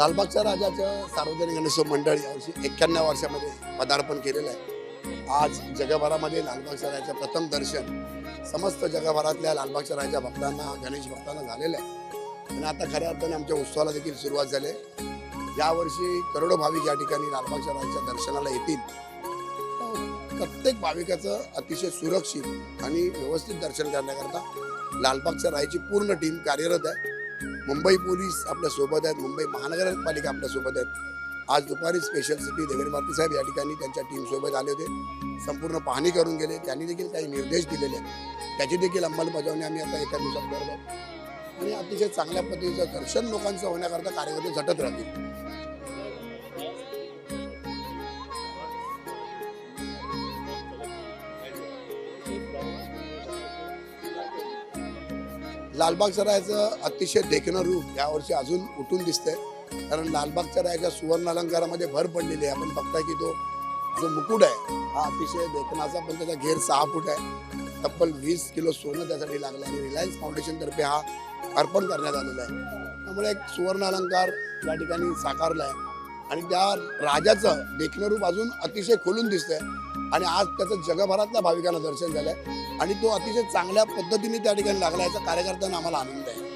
लालबागच्या राजाचं सार्वजनिक गणेशोत्सव मंडळ यावर्षी एक्क्याण्णव वर्षामध्ये पदार्पण केलेलं आहे. आज जगभरामध्ये लालबागच्या राजाचं प्रथम दर्शन समस्त जगभरातल्या लालबागच्या राजा भक्तांना गणेश भक्तांना झालेलं आहे. आणि आता खऱ्या अर्थाने आमच्या उत्सवाला देखील सुरुवात झाली आहे. यावर्षी करोडो भाविक या ठिकाणी लालबागच्या राजाच्या दर्शनाला येतील. प्रत्येक भाविकाचं अतिशय सुरक्षित आणि व्यवस्थित दर्शन करण्याकरता लालबागच्या रायची पूर्ण टीम कार्यरत आहे. मुंबई पोलीस आपल्यासोबत आहेत. मुंबई महानगरपालिका आपल्यासोबत आहेत. आज दुपारी स्पेशल सिटी देवेंद्र भारती साहेब या ठिकाणी त्यांच्या टीमसोबत आले होते. संपूर्ण पाहणी करून गेले. त्यांनी देखील काही निर्देश दिलेले आहेत. त्याची देखील अंमलबजावणी आम्ही आता एका दिवसात करतो आणि अतिशय चांगल्या पद्धतीचं दर्शन लोकांचं होण्याकरता कार्यकर्ते झटत राहतील. लालबागच्या रायाचं अतिशय देखणं रूप यावर्षी अजून उठून दिसतंय. कारण लालबागच्या रायाच्या सुवर्ण अलंकारामध्ये भर पडलेली आहे. आपण बघताय की तो जो मुकुट आहे हा अतिशय देखणाचा पण त्याचा घेर सहा फूट आहे. तब्बल वीस किलो सोनं त्यासाठी लागलं आणि रिलायन्स फाउंडेशनतर्फे हा अर्पण करण्यात आलेला आहे. त्यामुळे एक सुवर्ण अलंकार या ठिकाणी साकारला आहे. आणि त्या राजाचं देखणं रूप अजून अतिशय खोलून दिसतंय. आणि आज त्याचं जगभरातल्या भाविकांना दर्शन झालंय. आणि तो अतिशय चांगल्या पद्धतीने त्या ठिकाणी लागला याचा कार्यकर्त्यांना आम्हाला आनंद आहे.